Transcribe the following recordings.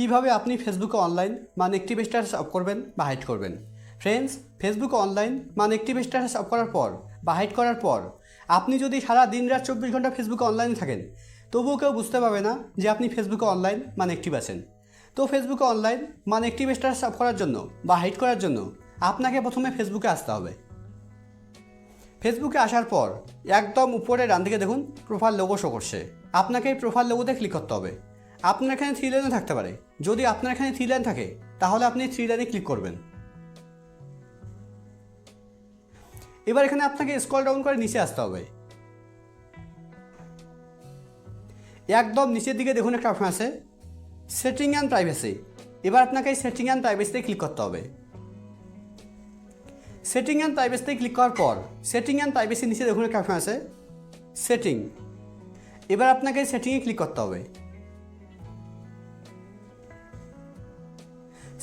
কীভাবে আপনি ফেসবুকে অনলাইন মানে একটি স্ট্যাটাস অফ করবেন বা হাইড করবেন? ফ্রেন্ডস ফেসবুকে অনলাইন মানে একটি স্ট্যাটাস অফ করার পর বা হাইড করার পর আপনি যদি সারা দিন রাত চব্বিশ ঘণ্টা ফেসবুকে অনলাইনে থাকেন, তবুও কেউ বুঝতে পারবে না যে আপনি ফেসবুকে অনলাইন মানে একটিভ আছেন। তো ফেসবুকে অনলাইন মানে একটি স্ট্যাটাস অফ করার জন্য বা হাইড করার জন্য আপনাকে প্রথমে ফেসবুকে আসতে হবে। ফেসবুকে আসার পর একদম উপরে ডান দিকে দেখুন প্রোফাইল লোগো শো করছে। আপনাকে এই প্রোফাইল লোগোতে ক্লিক করতে হবে। আপনার এখানে থ্রি লাইনও থাকতে পারে। যদি আপনার এখানে থ্রি লাইন থাকে, তাহলে আপনি থ্রি লাইনে ক্লিক করবেন। এবার এখানে আপনাকে স্ক্রল ডাউন করে নিচে আসতে হবে। একদম নিচের দিকে দেখুন একটা অপশন আছে সেটিং অ্যান্ড প্রাইভেসি এবার আপনাকে এই সেটিং অ্যান্ড প্রাইভেসিতে ক্লিক করতে হবে। সেটিং অ্যান্ড প্রাইভেসিতে ক্লিক করার পর সেটিং অ্যান্ড প্রাইভেসি নিচে দেখুন একটা অপশন আছে সেটিং এবার আপনাকে সেটিংয়ে ক্লিক করতে হবে।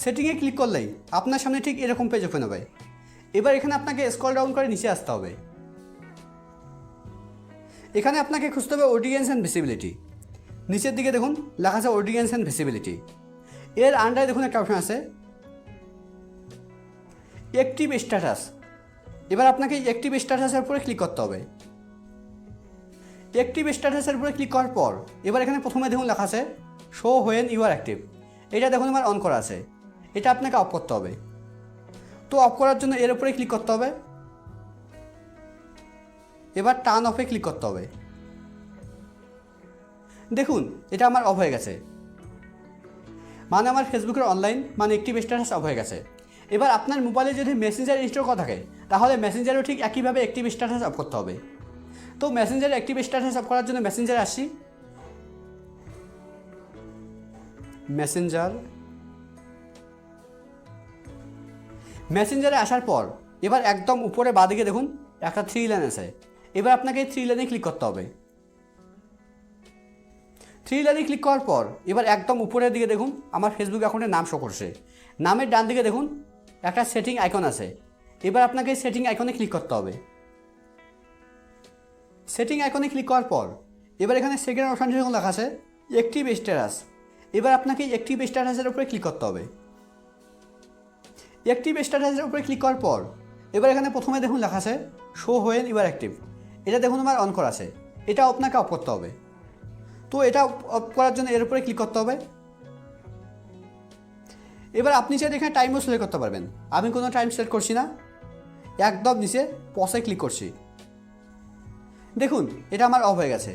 সেটিংয়ে ক্লিক করলেই আপনার সামনে ঠিক এরকম পেজ ওপেন হবে। এবার এখানে আপনাকে স্ক্রল ডাউন করে নিচে আসতে হবে। এখানে আপনাকে খুঁজতে হবে অডিয়েন্স অ্যান্ড ভিসিবিলিটি নিচের দিকে দেখুন, লেখা আছে অডিয়েন্স অ্যান্ড ভিসিবিলিটি এর আন্ডারে দেখুন একটা অপশন আছে। অ্যাক্টিভ স্ট্যাটাস এবার আপনাকে অ্যাক্টিভ স্ট্যাটাসের উপরে ক্লিক করতে হবে। অ্যাক্টিভ স্ট্যাটাসের উপরে ক্লিক করার পর, এবার এখানে প্রথমে দেখুন লেখা আছে show when you are active এটা দেখুন আমার অন করা আছে। এটা আপনাকে অফ করতে হবে। তো অফ করার জন্য এর উপরে ক্লিক করতে হবে। এবার টার্ন অফে ক্লিক করতে হবে। দেখুন, এটা আমার অফ হয়ে গেছে। মানে আমার ফেসবুকের অনলাইন মানে একটি স্ট্যাটাস অফ হয়ে গেছে। এবার আপনার মোবাইলে যদি মেসেঞ্জার ইনস্টল করা থাকে, তাহলে মেসেঞ্জারও ঠিক একইভাবে অ্যাক্টিভ স্ট্যাটাস অফ করতে হবে। তো মেসেঞ্জারে অ্যাক্টিভ স্ট্যাটাস অফ করার জন্য মেসেঞ্জার আসি। মেসেঞ্জার মেসেঞ্জারে আসার পর, এবার একদম উপরে বাঁদিকে দেখুন, একটা থ্রি লাইন আছে। এবার আপনাকে থ্রি লাইনে ক্লিক করতে হবে। থ্রি লাইনে ক্লিক করার পর, এবার একদম উপরের দিকে দেখুন, আমার ফেসবুক অ্যাকাউন্টের নাম শো করছে। নামের ডান দিকে দেখুন, একটা সেটিং আইকন আছে। এবার আপনাকে সেটিং আইকনে ক্লিক করতে হবে। সেটিং আইকনে ক্লিক করার পর, এবার এখানে সেকেন্ড অপশান যখন লেখা আছে একটিভ স্ট্যাটাস এবার আপনাকে একটিভ স্ট্যাটাসের উপরে ক্লিক করতে হবে। অ্যাক্টিভ স্ট্যাটাসের উপরে ক্লিক করার পর, এবার এখানে প্রথমে দেখুন লেখা আছে শো হোয়েন ইউর অ্যাক্টিভ এটা দেখুন আমার অন করা আছে। এটা আপনাকে অফ করতে হবে। তো এটা অফ করার জন্য এর উপরে ক্লিক করতে হবে। এবার আপনি চাইলে এখানে টাইমও সিলেক্ট করতে পারবেন। আমি কোনো টাইম সিলেক্ট করছি না। একদম নিচে পসে ক্লিক করছি। দেখুন, এটা আমার অফ হয়ে গেছে।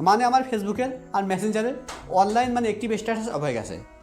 মানে আমার ফেসবুকের আর মেসেঞ্জারের অনলাইন মানে একটিভ স্ট্যাটাস অফ হয়ে গেছে।